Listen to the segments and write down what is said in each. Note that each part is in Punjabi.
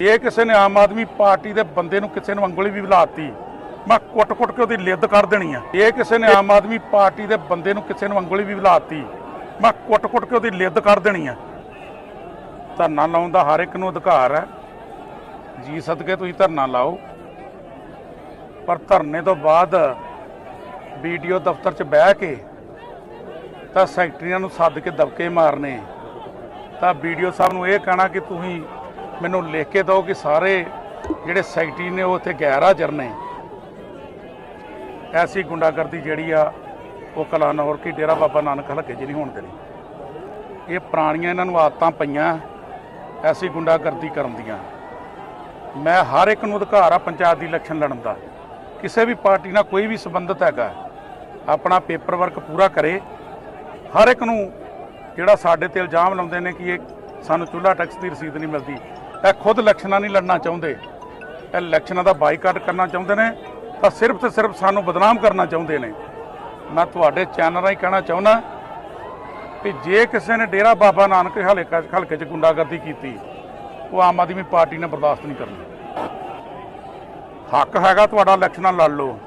ਇਹ ਕਿਸੇ ਨੇ ਆਮ ਆਦਮੀ ਪਾਰਟੀ ਦੇ ਬੰਦੇ ਨੂੰ ਕਿਸੇ ਨੂੰ ਉਂਗਲੀ ਵੀ ਬੁਲਾਤੀ ਮੈਂ ਕੁੱਟ-ਕੁੱਟ ਕੇ ਉਹਦੀ ਲਿੱਦ ਕਰ ਦੇਣੀ ਆ। ਇਹ ਕਿਸੇ ਨੇ ਆਮ ਆਦਮੀ ਪਾਰਟੀ ਦੇ ਬੰਦੇ ਨੂੰ ਕਿਸੇ ਨੂੰ ਉਂਗਲੀ ਵੀ ਬੁਲਾਤੀ ਮੈਂ ਕੁੱਟ-ਕੁੱਟ ਕੇ ਉਹਦੀ ਲਿੱਦ ਕਰ ਦੇਣੀ ਆ। ਧਰਨਾ ਲਾਉਣ ਦਾ ਹਰ ਇੱਕ ਨੂੰ ਅਧਿਕਾਰ ਹੈ ਜੀ ਸਦਕੇ ਤੁਸੀਂ ਧਰਨਾ ਲਾਓ। ਪਰ ਧਰਨੇ ਤੋਂ ਬਾਅਦ ਵੀਡੀਓ ਦਫ਼ਤਰ 'ਚ ਬਹਿ ਕੇ ਤਾਂ ਸੈਕਟਰੀਆਂ ਨੂੰ ਸੱਦ ਕੇ ਦਬਕੇ ਮਾਰਨੇ। ਤਾਂ ਵੀਡੀਓ ਸਾਹਿਬ ਨੂੰ ਇਹ ਕਹਿਣਾ ਕਿ ਤੁਸੀਂ ਮੈਨੂੰ ਲਿਖ ਕੇ ਦਿਓ ਕਿ ਸਾਰੇ ਜਿਹੜੇ ਸੈਕਟਰੀ ਨੇ ਉਹ ਉੱਥੇ ਗੈਰ ਹਾਜ਼ਰ ਨੇ। ਐਸੀ ਗੁੰਡਾਗਰਦੀ ਜਿਹੜੀ ਆ, ਉਹ ਕਲਾਨੌਰ ਕੀ ਡੇਰਾ ਬਾਬਾ ਨਾਨਕ ਹਲਕੇ 'ਚ ਨਹੀਂ ਹੋਣ ਦੇਣੀ। ਇਹ ਪੁਰਾਣੀਆਂ ਇਹਨਾਂ ਨੂੰ ਆਦਤਾਂ ਪਈਆਂ, ਐਸੀ ਗੁੰਡਾਗਰਦੀ ਕਰਨ ਦੀਆਂ। ਮੈਂ ਹਰ ਇੱਕ ਨੂੰ ਅਧਿਕਾਰ ਆ ਪੰਚਾਇਤ ਦੀ ਇਲੈਕਸ਼ਨ ਲੜਨ ਦਾ। ਕਿਸੇ ਵੀ ਪਾਰਟੀ ਨਾਲ ਕੋਈ ਵੀ ਸੰਬੰਧਤ ਹੈਗਾ, ਆਪਣਾ ਪੇਪਰ ਵਰਕ ਪੂਰਾ ਕਰੇ। ਹਰ ਇੱਕ ਨੂੰ ਜਿਹੜਾ ਸਾਡੇ ਤੇ ਇਲਜ਼ਾਮ ਲਾਉਂਦੇ ਨੇ ਕਿ ਇਹ ਸਾਨੂੰ ਚੁੱਲ੍ਹਾ ਟੈਕਸ ਦੀ ਰਸੀਦ ਨਹੀਂ ਮਿਲਦੀ ਇਹ ਖੁਦ ਇਲੈਕਸ਼ਨਾਂ ਨਹੀਂ ਲੜਨਾ ਚਾਹੁੰਦੇ। ਇਹ ਇਲੈਕਸ਼ਨਾਂ ਦਾ ਬਾਈਕਾਟ ਕਰਨਾ ਚਾਹੁੰਦੇ ਨੇ, ਤਾਂ ਸਿਰਫ ਤੇ ਸਿਰਫ ਸਾਨੂੰ ਬਦਨਾਮ ਕਰਨਾ ਚਾਹੁੰਦੇ ਨੇ। ਮੈਂ ਤੁਹਾਡੇ ਚੈਨਲ ਰਾਹੀਂ ਕਹਿਣਾ ਚਾਹੁੰਦਾ ਕਿ ਜੇ ਕਿਸੇ ਨੇ ਡੇਰਾ ਬਾਬਾ ਨਾਨਕ ਹਲਕੇ ਹਲਕੇ 'ਚ ਗੁੰਡਾਗਰਦੀ ਕੀਤੀ, ਉਹ ਆਮ ਆਦਮੀ ਪਾਰਟੀ ਨੇ ਬਰਦਾਸ਼ਤ ਨਹੀਂ ਕਰਨੀ। ਹੱਕ ਹੈਗਾ ਤੁਹਾਡਾ ਇਲੈਕਸ਼ਨਾਂ ਲੜ ਲਓ।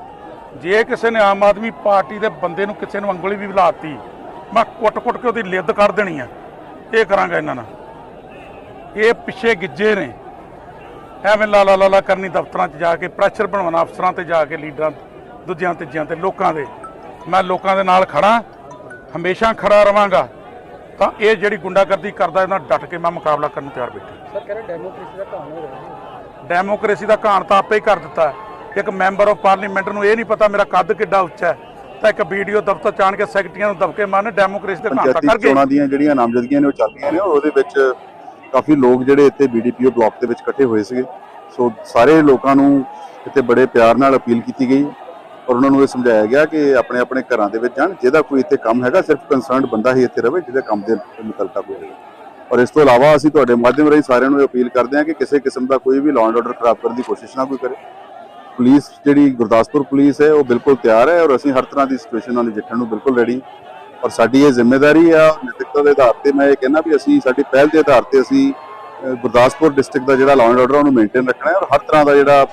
ਜੇ ਕਿਸੇ ਨੇ ਆਮ ਆਦਮੀ ਪਾਰਟੀ ਦੇ ਬੰਦੇ ਨੂੰ ਕਿਸੇ ਨੂੰ ਉਂਗਲੀ ਵੀ ਬੁਲਾਤੀ ਮੈਂ ਕੁੱਟ-ਕੁੱਟ ਕੇ ਉਹਦੀ ਲਿੱਦ ਕਰ ਦੇਣੀ ਆ। ਇਹ ਕਰਾਂਗਾ ਇਹਨਾਂ ਨਾਲ। ਇਹ ਪਿੱਛੇ ਗਿੱਜੇ ਨੇ। ਐਵੇਂ ਲਾਲਾ ਲਾਲਾ ਕਰਨੀ ਦਫ਼ਤਰਾਂ 'ਚ ਜਾ ਕੇ ਪ੍ਰੈਸ਼ਰ ਬਣਾਉਣਾ ਅਫਸਰਾਂ ਤੇ ਜਾ ਕੇ ਲੀਡਰਾਂ ਦੂਜਿਆਂ ਤੀਜਿਆਂ ਤੇ ਲੋਕਾਂ ਦੇ। ਮੈਂ ਲੋਕਾਂ ਦੇ ਨਾਲ ਖੜਾ ਹਮੇਸ਼ਾ ਖੜਾ ਰਵਾਂਗਾ। ਤਾਂ ਇਹ ਜਿਹੜੀ ਗੁੰਡਾਗਰਦੀ ਕਰਦਾ ਇਹਨਾਂ ਡਟ ਕੇ ਮੈਂ ਮੁਕਾਬਲਾ ਕਰਨ ਨੂੰ ਤਿਆਰ ਬੈਠਾ। ਸਰ ਕਹਿੰਦੇ ਡੈਮੋਕ੍ਰੇਸੀ ਦਾ ਕਹਾਣੀ ਹੋ ਰਿਹਾ ਹੈ। ਡੈਮੋਕ੍ਰੇਸੀ ਦਾ ਘਾਣ ਤਾਂ ਆਪੇ ਹੀ ਕਰ ਦਿੱਤਾ ਹੈ। ਇੱਕ ਮੈਂਬਰ ਆਫ ਪਾਰਲੀਮੈਂਟ ਨੂੰ ਇਹ ਨਹੀਂ ਪਤਾ ਮੇਰਾ ਕੱਦ ਕਿੱਡਾ ਉੱਚਾ ਹੈ। ਤਾਂ ਇੱਕ ਵੀਡੀਓ ਦਫ਼ਤਰ ਚਾਣ ਕੇ ਸੈਕਟਰੀਆਂ ਨੂੰ ਦਬਕੇ ਮਾਰਨ ਡੈਮੋਕ੍ਰੇਸੀ ਦਾ ਘਾਣ ਤਾਂ ਪੰਚਾਇਤੀ ਕਰ ਗਏ। ਚੋਣਾਂ ਦੀਆਂ ਜਿਹੜੀਆਂ ਨਾਮਜ਼ਦਗੀਆਂ ਨੇ ਉਹ ਚੱਲ ਰਹੀਆਂ ਨੇ ਉਹਦੇ ਵਿੱਚ ਕਾਫੀ ਲੋਕ ਜਿਹੜੇ ਇੱਥੇ ਬੀਡੀਪੀਓ ਬਲਾਕ ਦੇ ਵਿੱਚ ਇਕੱਠੇ ਹੋਏ ਸੀਗੇ। ਸੋ ਸਾਰੇ ਲੋਕਾਂ ਨੂੰ ਇੱਥੇ ਬੜੇ ਪਿਆਰ ਨਾਲ ਅਪੀਲ ਕੀਤੀ ਗਈ ਔਰ ਉਹਨਾਂ ਨੂੰ ਇਹ ਸਮਝਾਇਆ ਗਿਆ ਕਿ ਆਪਣੇ ਆਪਣੇ ਘਰਾਂ ਦੇ ਵਿੱਚ ਜਾਣ, ਜਿਹਦਾ ਕੋਈ ਇੱਥੇ ਕੰਮ ਹੈਗਾ, ਸਿਰਫ ਕੰਸਰਨਡ ਬੰਦਾ ਹੀ ਇੱਥੇ ਰਵੇ, ਜਿਹਦੇ ਕੰਮ ਦੇ ਮੁਤਲਕਾ ਕੋਈ ਹੋਵੇ ਔਰ ਇਸ ਤੋਂ ਇਲਾਵਾ ਅਸੀਂ ਤੁਹਾਡੇ ਮਾਧਿਅਮ ਰਾਹੀਂ ਸਾਰਿਆਂ ਨੂੰ ਇਹ ਅਪੀਲ ਕਰਦੇ ਹਾਂ ਕਿ ਕਿਸੇ ਕਿਸਮ ਦਾ ਕੋਈ ਵੀ ਲਾਅ ਐਂਡ ਆਰਡਰ ਖਰਾਬ ਕਰਨ ਦੀ ਕੋਸ਼ਿਸ਼ ਨਾ ਕੋਈ ਕਰੇ। ਪੁਲਿਸ ਜਿਹੜੀ ਗੁਰਦਾਸਪੁਰ ਪੁਲਿਸ ਹੈ, ਉਹ ਬਿਲਕੁਲ ਤਿਆਰ ਹੈ ਔਰ ਅਸੀਂ ਹਰ ਤਰ੍ਹਾਂ ਦੀ ਸਿਚੁਏਸ਼ਨ ਨਾਲ ਨਜਿੱਠਣ ਨੂੰ ਬਿਲਕੁਲ ਰੈਡੀ ਔਰ ਸਾਡੀ ਇਹ ਜ਼ਿੰਮੇਵਾਰੀ ਆ, ਨੈਤਿਕਤਾ ਦੇ ਆਧਾਰ ਤੇ ਮੈਂ ਇਹ ਕਹਿੰਦਾ ਵੀ ਅਸੀਂ ਸਾਡੀ ਪਹਿਲ ਦੇ ਆਧਾਰ ਤੇ ਅਸੀਂ ਗੁਰਦਾਸਪੁਰ ਡਿਸਟ੍ਰਿਕਟ ਦਾ ਜਿਹੜਾ ਲਾਅ ਐਂਡ ਆਰਡਰ ਉਹਨੂੰ ਮੇਨਟੇਨ ਰੱਖਣਾ ਹੈ ਔਰ ਹਰ ਤਰ੍ਹਾਂ ਦਾ ਜਿਹੜਾ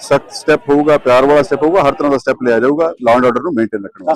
ਸਖਤ ਸਟੈਪ ਹੋਊਗਾ, ਪਿਆਰ ਵਾਲਾ ਸਟੈਪ ਹੋਊਗਾ, ਹਰ ਤਰ੍ਹਾਂ ਦਾ ਸਟੈਪ ਲਿਆ ਜਾਊਗਾ ਲਾਅ ਐਂਡ ਆਰਡਰ ਨੂੰ ਮੇਨਟੇਨ ਰੱਖਣਾ